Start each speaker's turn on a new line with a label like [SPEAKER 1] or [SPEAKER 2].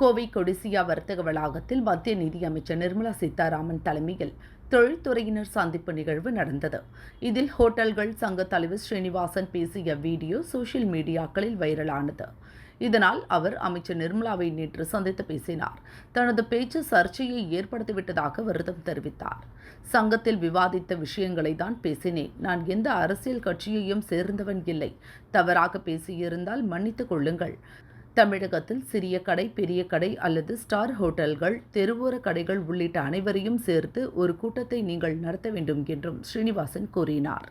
[SPEAKER 1] கோவை கொடிசியா வர்த்தக வளாகத்தில் மத்திய நிதியமைச்சர் நிர்மலா சீதாராமன் தலைமையில் தொழில்துறையினர் சந்திப்பு நிகழ்வு நடந்தது. இதில் ஹோட்டல்கள் சங்க தலைவர் ஸ்ரீனிவாசன் பேசிய வீடியோ சோஷியல் மீடியாக்களில் வைரலானது. இதனால் அவர் அமைச்சர் நிர்மலாவை நேற்று சந்தித்து பேசினார். தனது பேச்சு சர்ச்சையை ஏற்படுத்திவிட்டதாக வருத்தம் தெரிவித்தார். சங்கத்தில் விவாதித்த விஷயங்களை தான் பேசினேன். நான் எந்த அரசியல் கட்சியையும் சேர்ந்தவன் இல்லை. தவறாக பேசியிருந்தால் மன்னித்துக் கொள்ளுங்கள். தமிழகத்தில் சிறிய கடை பெரிய கடை அல்லது ஸ்டார் ஹோட்டல்கள் தெருவோர கடைகள் உள்ளிட்ட அனைவரையும் சேர்த்து ஒரு கூட்டத்தை நீங்கள் நடத்த வேண்டும் என்றும் ஸ்ரீனிவாசன் கூறினார்.